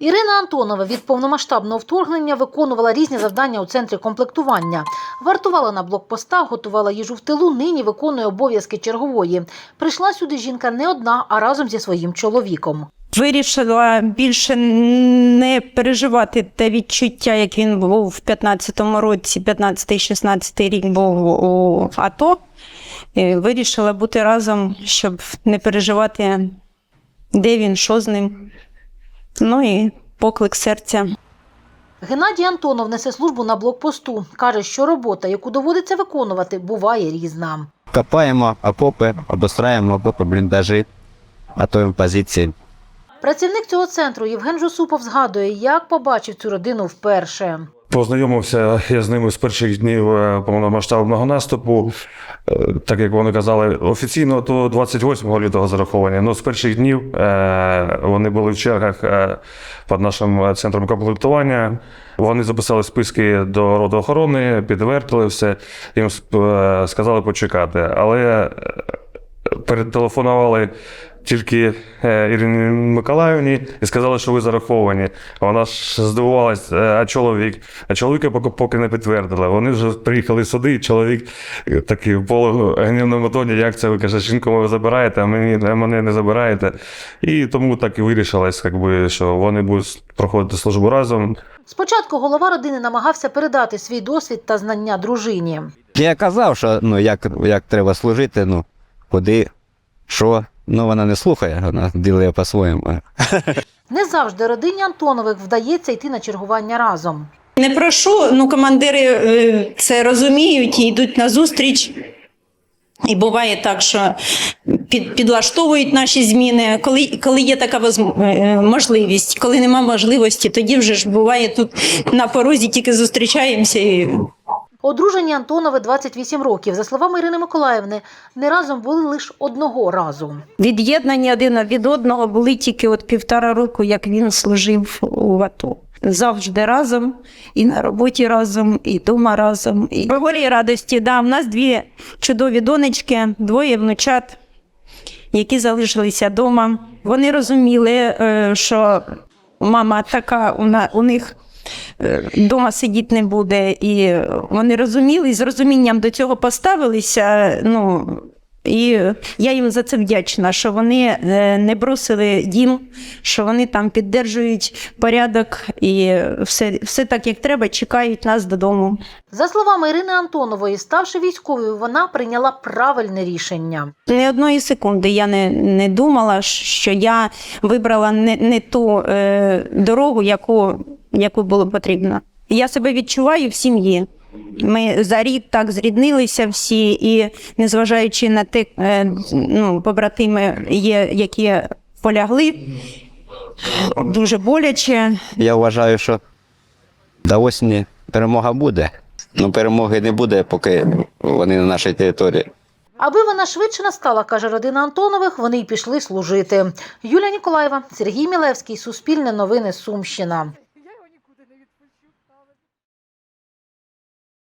Ірина Антонова від повномасштабного вторгнення виконувала різні завдання у центрі комплектування. Вартувала на блокпостах, готувала їжу в тилу, нині виконує обов'язки чергової. Прийшла сюди жінка не одна, а разом зі своїм чоловіком. Вирішила більше не переживати те відчуття, як він був в 15-му році, 15-16 рік був у АТО. Вирішила бути разом, щоб не переживати, де він, що з ним. Ну і поклик серця. Геннадій Антонов несе службу на блокпосту. Каже, що робота, яку доводиться виконувати, буває різна. Копаємо окопи, обостраюємо окопи, бліндажі, готуємо позиції. Працівник цього центру Євген Жусупов згадує, як побачив цю родину вперше. Познайомився я з ними з перших днів е, повномасштабного наступу. Е, Так як вони казали, офіційно то 28 лютого зараховані. Ну, з перших днів е, вони були в чергах під нашим центром комплектування. Вони записали списки до родоохорони, підтвердили все. Їм сказали почекати. Але перетелефонували тільки е, Ірині Миколаївні і сказали, що ви зараховані. Вона ж здивувалась, е, а чоловік. А чоловіка поки, поки не підтвердили. Вони вже приїхали сюди, і чоловік такий в полугнівному тоні, як це ви каже, жінку ви забираєте, а мені, а мене не забираєте. І тому так і вирішилось, якби, що вони будуть проходити службу разом. Спочатку голова родини намагався передати свій досвід та знання дружині. Я казав, що ну, як, як треба служити, ну, куди, що. Ну, вона не слухає, вона ділає по-своєму. Не завжди родині Антонових вдається йти на чергування разом. Не прошу, ну командири е, це розуміють і йдуть на зустріч. І буває так, що під, підлаштовують наші зміни, коли, коли є така возм- е, можливість. Коли нема можливості, тоді вже ж буває тут на порозі тільки зустрічаємося. І... Одружені Антонови 28 років. За словами Ірини Миколаївни, не разом були лише одного разу. Від'єднані один від одного були тільки от півтора року, як він служив у АТО. Завжди разом, і на роботі разом, і вдома разом. І горі радості. Да, у нас дві чудові донечки, двоє внучат, які залишилися вдома. Вони розуміли, е, що мама така, у них вдома сидіти не буде. І вони розуміли, і з розумінням до цього поставилися. Ну, і я їм за це вдячна, що вони е, не бросили дім, що вони там піддержують порядок і все, все так, як треба, чекають нас додому. За словами Ірини Антонової, ставши військовою, вона прийняла правильне рішення. Ні одної секунди я не, не думала, що я вибрала не, не ту е, дорогу, яку, яку було потрібно. Я себе відчуваю в сім'ї. Ми за рік так зріднилися всі, і незважаючи на те, е, ну, побратими є, які полягли, дуже боляче. Я вважаю, що до осені перемога буде. Ну, перемоги не буде, поки вони на нашій території. Аби вона швидше настала, каже родина Антонових, вони й пішли служити. Юлія Ніколаєва, Сергій Мілевський, Суспільне новини, Сумщина.